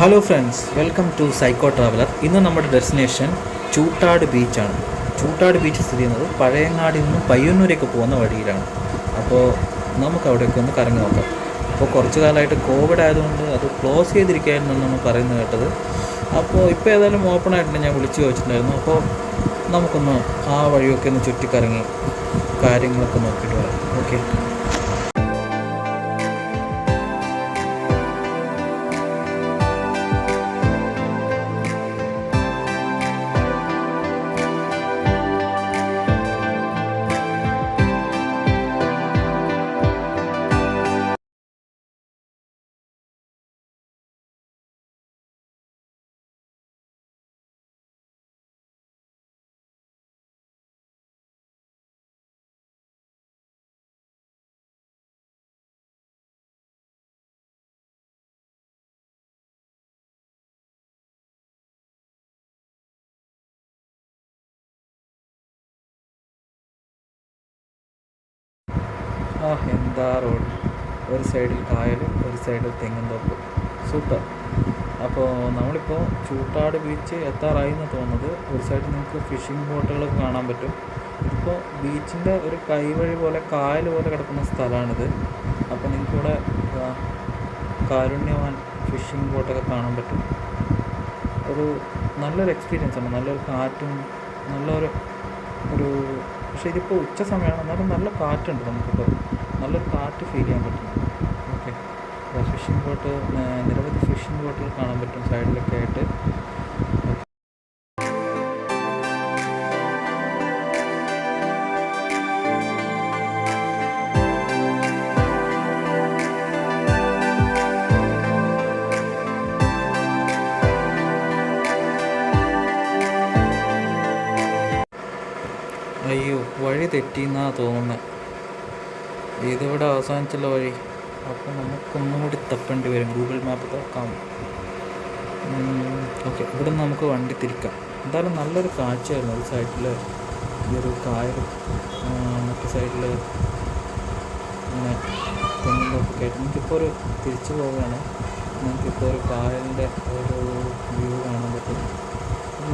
Hello friends welcome to psycho traveller ഇന്ന് നമ്മുടെ destination Choottad ബീച്ചാണ് ചൂട്ടാട് ബീച്ച് സ്ഥിതി ചെയ്യുന്നത് പഴയങ്ങാടിൽ നിന്നും പയ്യന്നൂരേക്ക് പോകുന്ന വഴിയിലാണ്. അപ്പോൾ നമുക്ക് അവിടേക്ക് ഒന്ന് കറങ്ങി നോക്കാം. അപ്പോൾ കുറച്ച് കാലമായിട്ട് കോവിഡ് ആയതുകൊണ്ട് അത് ക്ലോസ് ചെയ്തിരിക്കുകയായിരുന്നെന്നാണ് പറയുന്നത് കേട്ടത്. അപ്പോൾ ഇപ്പോൾ ഏതായാലും ഓപ്പൺ ആയിട്ടുണ്ട്. ഞാൻ വിളിച്ചു ചോദിച്ചിട്ടുണ്ടായിരുന്നു. അപ്പോൾ നമുക്കൊന്ന് ആ വഴിയൊക്കെ ഒന്ന് ചുറ്റിക്കറങ്ങി കാര്യങ്ങളൊക്കെ നോക്കിയിട്ട് വരാം. ഓക്കെ ആ എന്താ റോഡ്? ഒരു സൈഡിൽ കായൽ ഒരു സൈഡിൽ തെങ്ങും തോപ്പ്. സൂപ്പർ. അപ്പോൾ നമ്മളിപ്പോൾ ചൂട്ടാട് ബീച്ച് എത്താറായി എന്ന് തോന്നുന്നത്. ഒരു സൈഡിൽ നിങ്ങൾക്ക് ഫിഷിംഗ് ബോട്ടുകളൊക്കെ കാണാൻ പറ്റും. ഇതിപ്പോൾ ബീച്ചിന്റെ ഒരു കൈവഴി പോലെ കായൽ പോലെ കിടക്കുന്ന സ്ഥലമാണിത്. അപ്പോൾ നിങ്ങൾക്കിവിടെ കാരുണ്യവാൻ ഫിഷിംഗ് ബോട്ടൊക്കെ കാണാൻ പറ്റും. ഒരു നല്ലൊരു എക്സ്പീരിയൻസ് ആണ്. നല്ലൊരു കാറ്റും നല്ലൊരു ഒരു പക്ഷേ ഇതിപ്പോൾ ഉച്ച സമയമാണ്. എന്നാലും നല്ല കാറ്റുണ്ട് നമുക്കിപ്പോൾ നല്ലൊരു കാറ്റ് ഫീൽ ചെയ്യാൻ പറ്റും. ഓക്കെ ഫിഷിംഗ് ബോട്ട് നിരവധി ഫിഷിംഗ് ബോട്ടുകൾ കാണാൻ പറ്റും സൈഡിലൊക്കെ ആയിട്ട്. അയ്യോ വഴി തെറ്റിന്നാ തോന്നുന്നത് ഇതിവിടെ അവസാനിച്ചുള്ള വഴി. അപ്പോൾ നമുക്കൊന്നും കൂടി തപ്പേണ്ടി വരും. ഗൂഗിൾ മാപ്പ് തുറക്കാം. ഓക്കെ ഇവിടെ നിന്ന് നമുക്ക് വണ്ടി തിരിക്കാം. എന്തായാലും നല്ലൊരു കാഴ്ചയായിരുന്നു ഒരു സൈഡിൽ ഈ ഒരു കായലും ആ, മറ്റു സൈഡിൽ ഇങ്ങനെ തെങ്ങിന്റെയൊക്കെ ആയിട്ട്. നമുക്കിപ്പോൾ ഒരു തിരിച്ചു പോവുകയാണ്. നമുക്കിപ്പോൾ ഒരു കായലിന്റെ ഒരു വ്യൂ കാണാൻ പറ്റും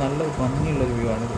നല്ല ഭംഗിയുള്ളൊരു വ്യൂ ആണിത്.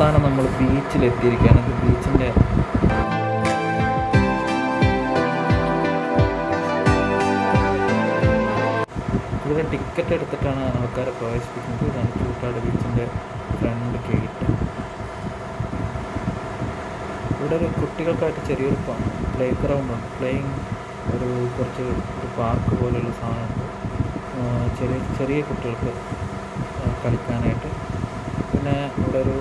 അവസാനം നമ്മൾ ബീച്ചിലെത്തിയിരിക്കുകയാണ്. ബീച്ചിന്റെ ഇവിടെ ടിക്കറ്റ് എടുത്തിട്ടാണ് ആൾക്കാരെ പ്രവേശിപ്പിക്കുന്നത്. ഇതാണ് ചൂട്ടാട് ബീച്ചിന്റെ ഫ്രണ്ട് ഗേറ്റ്. ഇവിടെ ഒരു കുട്ടികൾക്കായിട്ട് ചെറിയൊരു പ്ലേ ഗ്രൗണ്ട് ഉണ്ട്. പ്ലേയിങ് ഒരു കുറച്ച് ഒരു പാർക്ക് പോലെയുള്ള സാധനമുണ്ട്. ചെറിയ ചെറിയ കുട്ടികൾക്ക് കളിക്കാനായിട്ട്. പിന്നെ ഇവിടെ ഒരു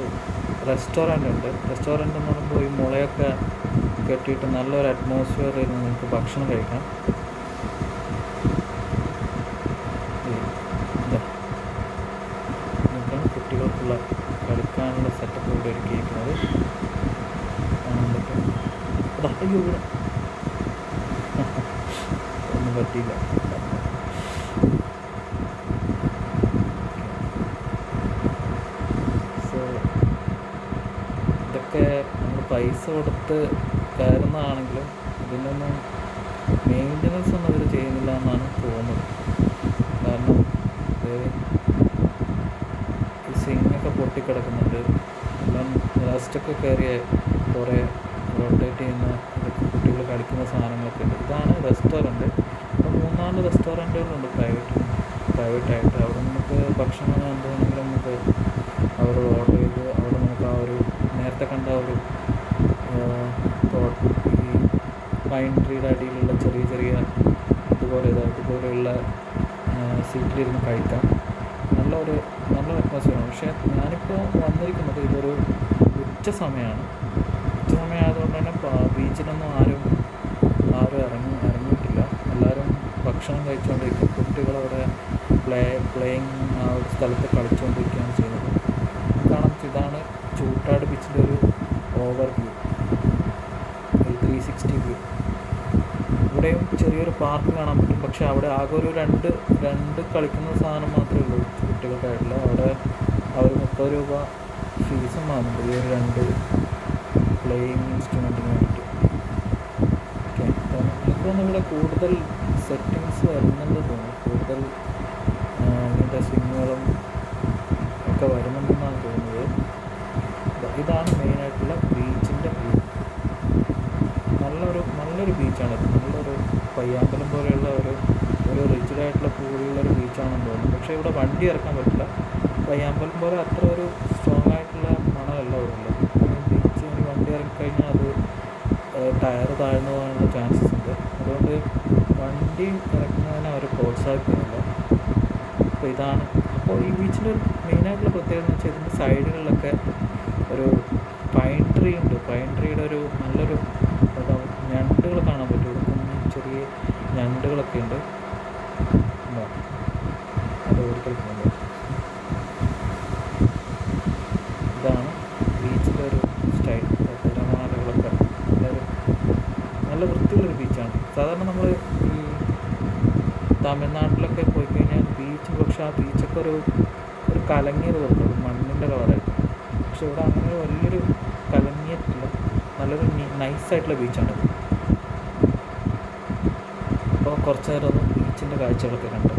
റെസ്റ്റോറന്റ് ഉണ്ട് റെസ്റ്റോറന്റ് എന്ന് പറയുമ്പോൾ ഈ മുളയൊക്കെ കെട്ടിയിട്ട് നല്ലൊരു അറ്റ്മോസ്ഫിയറിൽ നിങ്ങൾക്ക് ഭക്ഷണം കഴിക്കാം. കുട്ടികൾക്കുള്ള കളിക്കാനുള്ള സെറ്റപ്പ് ഇവിടെ ഒരുക്കിയിരിക്കുന്നത്. കാണാൻ അയ്യോ ഒന്നും പറ്റിയില്ല. ഇതൊക്കെ നമ്മൾ പൈസ കൊടുത്ത് കയറുന്നതാണെങ്കിലും ഇതിനൊന്നും മെയിന്റനൻസ് ഒന്നും അവർ ചെയ്യുന്നില്ല എന്നാണ് തോന്നുന്നത്. കാരണം ഈ സിങ്ങൊക്കെ പൊട്ടിക്കിടക്കുന്നുണ്ട്. എല്ലാം റസ്റ്റൊക്കെ കയറിയ കുറേ റൊട്ടേറ്റ് ചെയ്യുന്ന ഇതൊക്കെ കുട്ടികൾ കളിക്കുന്ന സാധനങ്ങളൊക്കെ ഉണ്ട്. ഇതാണ് റെസ്റ്റോറന്റ് അപ്പോൾ മൂന്നാൽ റെസ്റ്റോറന്റുകളുണ്ട് പ്രൈവറ്റ് പ്രൈവറ്റായിട്ട് അവിടെ നമുക്ക് ഭക്ഷണം എന്തെങ്കിലും നമുക്ക് അവരോട് ഓർഡർ ചെയ്ത് അവിടെ നേരത്തെ കണ്ട ഒരു ഈ പൈൻ ട്രീയുടെ അടിയിലുള്ള ചെറിയ ചെറിയ ഇതുപോലെ ഇതാ ഇതുപോലെയുള്ള സീറ്റിലിരുന്ന് കഴിക്കാം. നല്ല ഒരു നല്ല അറ്റ്മോസ്ഫിയറാണ് പക്ഷേ ഞാനിപ്പോൾ വന്നിരിക്കുന്നത് ഇതൊരു ഉച്ച സമയമാണ് ഉച്ച സമയം ആയതുകൊണ്ട് തന്നെ ബീച്ചിലൊന്നും ആരും ആരും ഇറങ്ങി ഇറങ്ങിയിട്ടില്ല. എല്ലാവരും ഭക്ഷണം കഴിച്ചുകൊണ്ടിരിക്കും കുട്ടികളവിടെ പ്ലേ പ്ലേയിങ് ആ ഒരു സ്ഥലത്ത് കളിച്ചുകൊണ്ടിരിക്കുകയാണ് ചെയ്യുന്നത് കാണാം ഇതാണ് ചൂട്ടാട് ബീച്ചിന്റെ ഒരു ഓവർ വ്യൂ ഒരു ത്രീ സിക്സ്റ്റി വ്യൂ ഇവിടെയും ചെറിയൊരു പാർക്ക് കാണാൻ പറ്റും. പക്ഷെ അവിടെ ആകെ ഒരു രണ്ട് രണ്ട് കളിക്കുന്ന സാധനം മാത്രമേ ഉള്ളൂ കുട്ടികൾക്കായിട്ടുള്ള. അവിടെ അവർ മുപ്പത് രൂപ ഫീസും വാങ്ങുന്നുണ്ട്. ഈ ഒരു രണ്ട് പ്ലേയിങ് ഇൻസ്ട്രുമെന്റിന് വേണ്ടിയിട്ട്. ഓക്കെ എനിക്ക് തോന്നുന്നു ഇവിടെ കൂടുതൽ സെറ്റിങ്സ് വരുന്നുണ്ട് തോന്നുന്നു. കൂടുതൽ ആ, ഇങ്ങനത്തെ സ്വിങ്ങുകളും ഒക്കെ വരുന്നുണ്ടെന്നാണ് തോന്നുന്നത് ഇതാ- ഇതാണ് മെയിനായിട്ടുള്ള ബീച്ചിന്റെ വ്യൂ നല്ലൊരു നല്ലൊരു ബീച്ചാണിത് നല്ലൊരു പയ്യാമ്പലം പോലെയുള്ള ഒരു ഒരു റിജിഡായിട്ടുള്ള പൂളുള്ളൊരു ബീച്ചാണെന്ന് തോന്നുന്നു പക്ഷേ ഇവിടെ വണ്ടി ഇറക്കാൻ പറ്റില്ല പയ്യാമ്പലം പോലെ അത്ര ഒരു സ്ട്രോങ് ആയിട്ടുള്ള മണലല്ല ഇവിടെ ഉള്ളത് ബീച്ച് ഇനി വണ്ടി ഇറങ്ങിക്കഴിഞ്ഞാൽ അത് ടയർ താഴ്ന്നു പോകാനുള്ള ചാൻസസ് ഉണ്ട്. അതുകൊണ്ട് വണ്ടി ഇറക്കുന്നതിനെ അവർ പ്രോത്സാഹിപ്പിക്കുന്നില്ല. അപ്പോൾ ഇതാണ്. അപ്പോൾ ഈ ബീച്ചിന്റെ ഒരു മെയിനായിട്ടുള്ള പ്രത്യേകത എന്ന് വെച്ചാൽ ഇതിന്റെ സൈഡുകളിലൊക്കെ ഒരു പൈൻ ട്രീ ഉണ്ട്. പൈൻ ട്രീയുടെ ഒരു നല്ലൊരു എന്താ ഞണ്ടുകൾ കാണാൻ പറ്റും. ചെറിയ ഞണ്ടുകളൊക്കെ ഉണ്ട്. അത് ഇതാണ് ബീച്ചിന്റെ ഒരു സ്റ്റൈൽ തിരമാലകളൊക്കെ നല്ലൊരു നല്ല വൃത്തിയുള്ളൊരു ബീച്ചാണ് സാധാരണ നമ്മൾ ഈ തമിഴ്നാട്ടിലൊക്കെ പോയി കഴിഞ്ഞാൽ ബീച്ച് പക്ഷേ ആ ബീച്ചൊക്കെ ഒരു ഒരു കലങ്ങിയത് പോലെ ഒരു മണ്ണിന്റെ കളറായിട്ട് പക്ഷെ ഇവിടെ അങ്ങനെ വലിയൊരു കലങ്ങിയിട്ടില്ല. നല്ലൊരു നൈസായിട്ടുള്ള ബീച്ചാണ് അപ്പോൾ കുറച്ച് നേരം ബീച്ചിന്റെ കാഴ്ചകളൊക്കെ കണ്ടു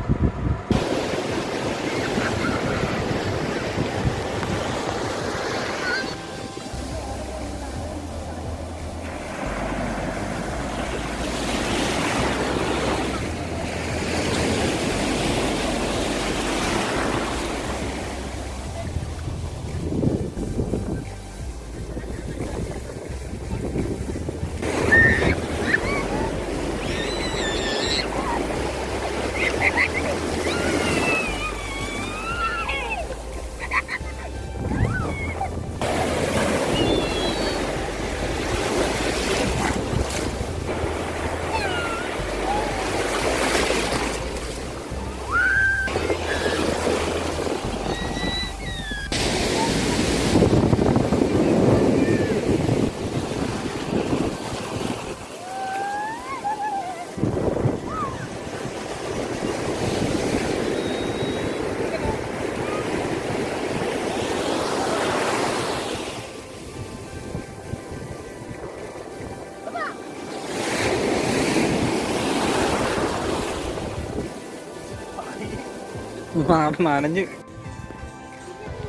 നനഞ്ഞ്.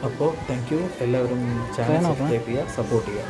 അപ്പോൾ താങ്ക് യു എല്ലാവരും ചാനൽ സബ്സ്ക്രൈബ് ചെയ്യുക സപ്പോർട്ട് ചെയ്യുക.